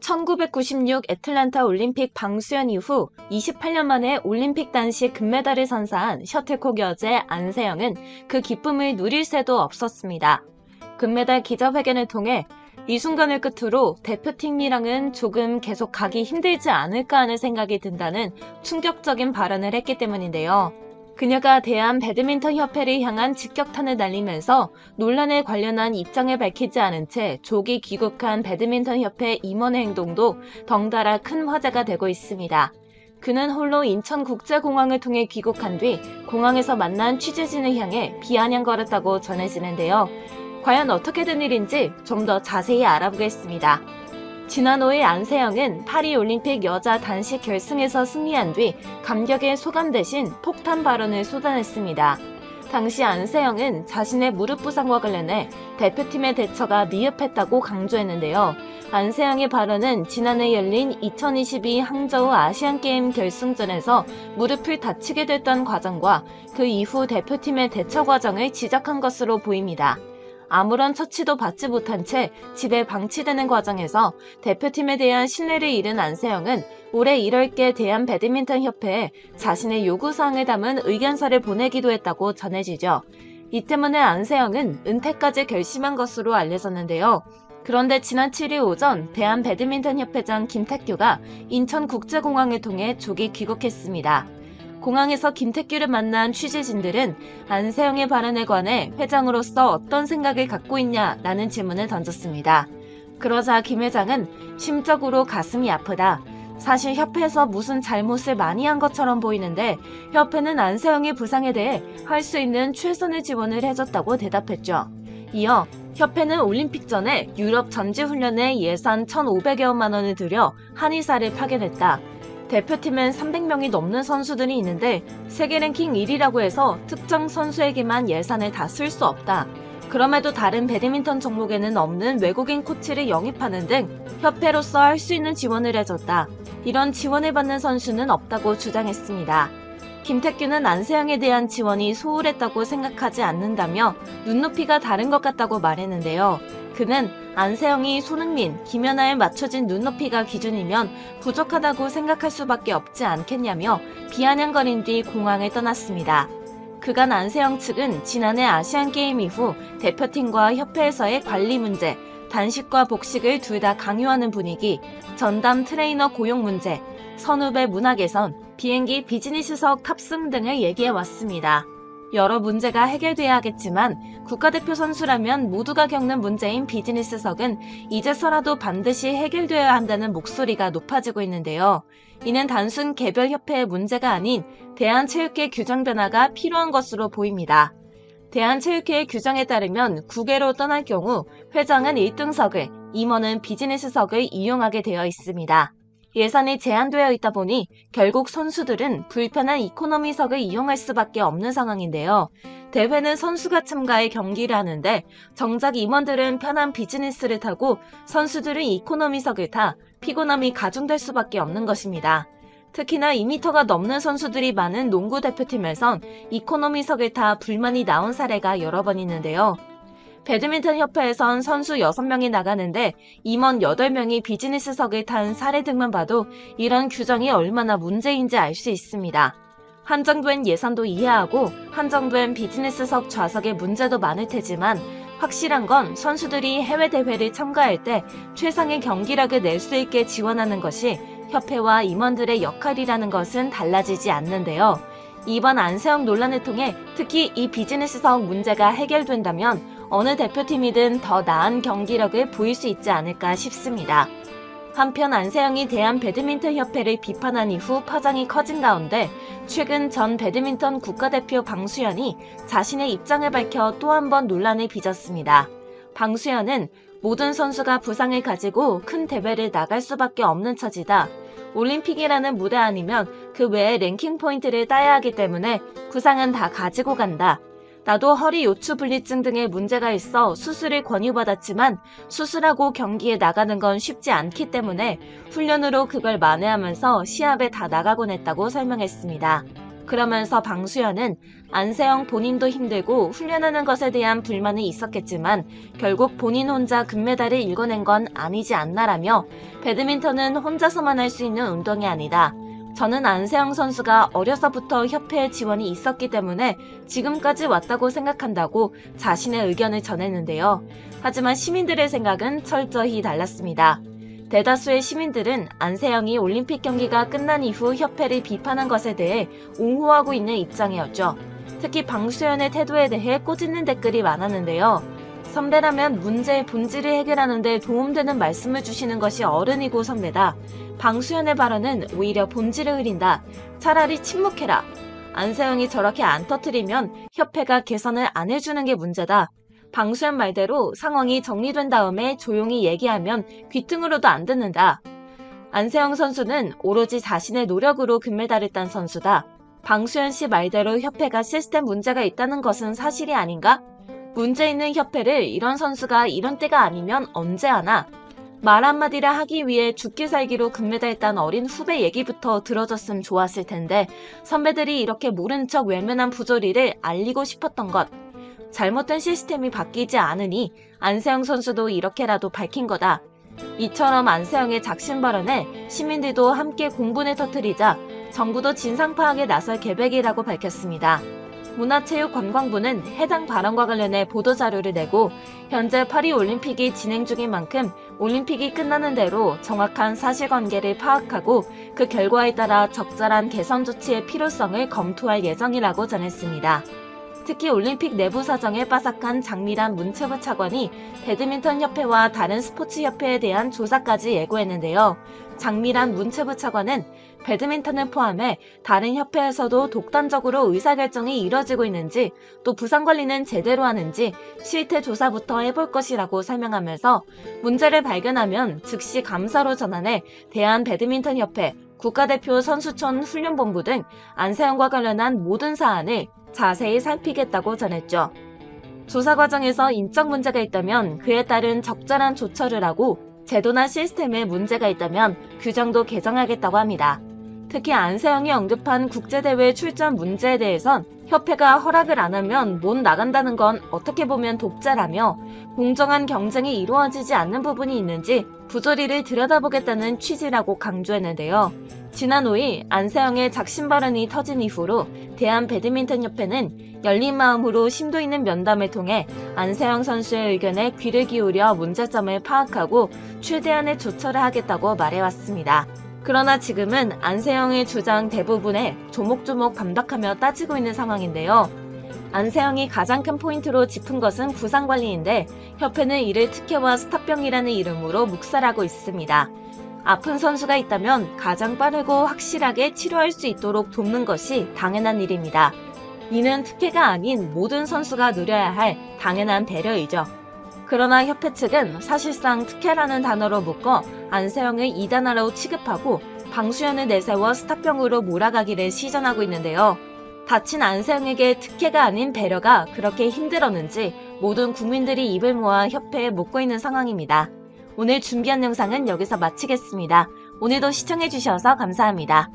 1996 애틀란타 올림픽 방수연 이후 28년 만에 올림픽 단식 금메달을 선사한 셔틀콕 여제 안세영은 그 기쁨을 누릴 새도 없었습니다. 금메달 기자회견을 통해 이 순간을 끝으로 대표팀이랑은 조금 계속 가기 힘들지 않을까 하는 생각이 든다는 충격적인 발언을 했기 때문인데요. 그녀가 대한 배드민턴 협회를 향한 직격탄을 날리면서 논란에 관련한 입장을 밝히지 않은 채 조기 귀국한 배드민턴 협회 임원의 행동도 덩달아 큰 화제가 되고 있습니다. 그는 홀로 인천국제공항을 통해 귀국한 뒤 공항에서 만난 취재진을 향해 비아냥거렸다고 전해지는데요. 과연 어떻게 된 일인지 좀 더 자세히 알아보겠습니다. 지난 5일 안세영은 파리올림픽 여자 단식 결승에서 승리한 뒤 감격의 소감 대신 폭탄 발언을 쏟아냈습니다. 당시 안세영은 자신의 무릎 부상과 관련해 대표팀의 대처가 미흡했다고 강조했는데요. 안세영의 발언은 지난해 열린 2022 항저우 아시안게임 결승전에서 무릎을 다치게 됐던 과정과 그 이후 대표팀의 대처 과정을 지적한 것으로 보입니다. 아무런 처치도 받지 못한 채 집에 방치되는 과정에서 대표팀에 대한 신뢰를 잃은 안세영은 올해 1월께 대한 배드민턴 협회에 자신의 요구사항을 담은 의견서를 보내기도 했다고 전해지죠. 이 때문에 안세영은 은퇴까지 결심한 것으로 알려졌는데요. 그런데 지난 7일 오전 대한 배드민턴 협회장 김태규가 인천국제공항을 통해 조기 귀국했습니다. 공항에서 김태규를 만난 취재진들은 안세영의 발언에 관해 회장으로서 어떤 생각을 갖고 있냐라는 질문을 던졌습니다. 그러자 김 회장은 심적으로 가슴이 아프다. 사실 협회에서 무슨 잘못을 많이 한 것처럼 보이는데 협회는 안세영의 부상에 대해 할 수 있는 최선의 지원을 해줬다고 대답했죠. 이어 협회는 올림픽 전에 유럽 전지훈련에 예산 1,500여만 원을 들여 한의사를 파견했다. 대표팀엔 300명이 넘는 선수들이 있는데 세계 랭킹 1위라고 해서 특정 선수에게만 예산을 다 쓸 수 없다. 그럼에도 다른 배드민턴 종목에는 없는 외국인 코치를 영입하는 등 협회로서 할 수 있는 지원을 해줬다. 이런 지원을 받는 선수는 없다고 주장했습니다. 김태규는 안세영에 대한 지원이 소홀했다고 생각하지 않는다며 눈높이가 다른 것 같다고 말했는데요. 그는 안세영이 손흥민, 김연아에 맞춰진 눈높이가 기준이면 부족하다고 생각할 수밖에 없지 않겠냐며 비아냥거린 뒤 공항을 떠났습니다. 그간 안세영 측은 지난해 아시안게임 이후 대표팀과 협회에서의 관리 문제, 단식과 복식을 둘 다 강요하는 분위기, 전담 트레이너 고용 문제, 선후배 문화 개선, 비행기 비즈니스석 탑승 등을 얘기해 왔습니다. 여러 문제가 해결돼야겠지만 국가대표 선수라면 모두가 겪는 문제인 비즈니스석은 이제서라도 반드시 해결되어야 한다는 목소리가 높아지고 있는데요. 이는 단순 개별 협회의 문제가 아닌 대한체육회 규정 변화가 필요한 것으로 보입니다. 대한체육회의 규정에 따르면 국외로 떠날 경우 회장은 1등석을, 임원은 비즈니스석을 이용하게 되어 있습니다. 예산이 제한되어 있다 보니 결국 선수들은 불편한 이코노미석을 이용할 수밖에 없는 상황인데요. 대회는 선수가 참가해 경기를 하는데 정작 임원들은 편한 비즈니스를 타고 선수들은 이코노미석을 타 피곤함이 가중될 수밖에 없는 것입니다. 특히나 2m가 넘는 선수들이 많은 농구 대표팀에선 이코노미석을 타 불만이 나온 사례가 여러 번 있는데요. 배드민턴 협회에선 선수 6명이 나가는데 임원 8명이 비즈니스석을 탄 사례 등만 봐도 이런 규정이 얼마나 문제인지 알 수 있습니다. 한정된 예산도 이해하고 한정된 비즈니스석 좌석의 문제도 많을 테지만 확실한 건 선수들이 해외 대회를 참가할 때 최상의 경기력을 낼 수 있게 지원하는 것이 협회와 임원들의 역할이라는 것은 달라지지 않는데요. 이번 안세영 논란을 통해 특히 이 비즈니스석 문제가 해결된다면 어느 대표팀이든 더 나은 경기력을 보일 수 있지 않을까 싶습니다. 한편 안세영이 대한 배드민턴 협회를 비판한 이후 파장이 커진 가운데 최근 전 배드민턴 국가대표 방수연이 자신의 입장을 밝혀 또 한 번 논란을 빚었습니다. 방수연은 모든 선수가 부상을 가지고 큰 대회를 나갈 수밖에 없는 처지다. 올림픽이라는 무대 아니면 그 외에 랭킹 포인트를 따야 하기 때문에 구상은 다 가지고 간다. 나도 허리 요추 분리증 등의 문제가 있어 수술을 권유받았지만 수술하고 경기에 나가는 건 쉽지 않기 때문에 훈련으로 그걸 만회하면서 시합에 다 나가곤 했다고 설명했습니다. 그러면서 방수연은 안세영 본인도 힘들고 훈련하는 것에 대한 불만이 있었겠지만 결국 본인 혼자 금메달을 일궈낸 건 아니지 않나라며 배드민턴은 혼자서만 할 수 있는 운동이 아니다. 저는 안세영 선수가 어려서부터 협회에 지원이 있었기 때문에 지금까지 왔다고 생각한다고 자신의 의견을 전했는데요. 하지만 시민들의 생각은 철저히 달랐습니다. 대다수의 시민들은 안세영이 올림픽 경기가 끝난 이후 협회를 비판한 것에 대해 옹호하고 있는 입장이었죠. 특히 방수연의 태도에 대해 꼬집는 댓글이 많았는데요. 선배라면 문제의 본질을 해결하는데 도움되는 말씀을 주시는 것이 어른이고 선배다. 방수연의 발언은 오히려 본질을 흐린다. 차라리 침묵해라. 안세영이 저렇게 안 터트리면 협회가 개선을 안 해주는 게 문제다. 방수연 말대로 상황이 정리된 다음에 조용히 얘기하면 귀등으로도 안 듣는다. 안세영 선수는 오로지 자신의 노력으로 금메달을 딴 선수다. 방수연 씨 말대로 협회가 시스템 문제가 있다는 것은 사실이 아닌가? 문제 있는 협회를 이런 선수가 이런 때가 아니면 언제 하나? 말 한마디를 하기 위해 죽기 살기로 금메달 딴 어린 후배 얘기부터 들어줬으면 좋았을 텐데 선배들이 이렇게 모른 척 외면한 부조리를 알리고 싶었던 것. 잘못된 시스템이 바뀌지 않으니 안세영 선수도 이렇게라도 밝힌 거다. 이처럼 안세영의 작심 발언에 시민들도 함께 공분을 터뜨리자 정부도 진상 파악에 나설 계획이라고 밝혔습니다. 문화체육관광부는 해당 발언과 관련해 보도자료를 내고 현재 파리올림픽이 진행 중인 만큼 올림픽이 끝나는 대로 정확한 사실관계를 파악하고 그 결과에 따라 적절한 개선 조치의 필요성을 검토할 예정이라고 전했습니다. 특히 올림픽 내부 사정에 빠삭한 장미란 문체부 차관이 배드민턴 협회와 다른 스포츠 협회에 대한 조사까지 예고했는데요. 장미란 문체부 차관은 배드민턴을 포함해 다른 협회에서도 독단적으로 의사결정이 이뤄지고 있는지 또 부상 관리는 제대로 하는지 실태 조사부터 해볼 것이라고 설명하면서 문제를 발견하면 즉시 감사로 전환해 대한배드민턴협회, 국가대표 선수촌 훈련본부 등 안세영과 관련한 모든 사안을 자세히 살피겠다고 전했죠. 조사 과정에서 인적 문제가 있다면 그에 따른 적절한 조처를 하고 제도나 시스템에 문제가 있다면 규정도 개정하겠다고 합니다. 특히 안세영이 언급한 국제대회 출전 문제에 대해선 협회가 허락을 안 하면 못 나간다는 건 어떻게 보면 독재라며 공정한 경쟁이 이루어지지 않는 부분이 있는지 부조리를 들여다보겠다는 취지라고 강조했는데요. 지난 5일 안세영의 작심 발언이 터진 이후로 대한배드민턴협회는 열린 마음으로 심도 있는 면담을 통해 안세영 선수의 의견에 귀를 기울여 문제점을 파악하고 최대한의 조처를 하겠다고 말해왔습니다. 그러나 지금은 안세영의 주장 대부분에 조목조목 반박하며 따지고 있는 상황인데요. 안세영이 가장 큰 포인트로 짚은 것은 부상 관리인데 협회는 이를 특혜와 스탑병이라는 이름으로 묵살하고 있습니다. 아픈 선수가 있다면 가장 빠르고 확실하게 치료할 수 있도록 돕는 것이 당연한 일입니다. 이는 특혜가 아닌 모든 선수가 누려야 할 당연한 배려이죠. 그러나 협회 측은 사실상 특혜라는 단어로 묶어 안세영을 이단화로 취급하고 방수연을 내세워 스타병으로 몰아가기를 시전하고 있는데요. 다친 안세영에게 특혜가 아닌 배려가 그렇게 힘들었는지 모든 국민들이 입을 모아 협회에 묻고 있는 상황입니다. 오늘 준비한 영상은 여기서 마치겠습니다. 오늘도 시청해주셔서 감사합니다.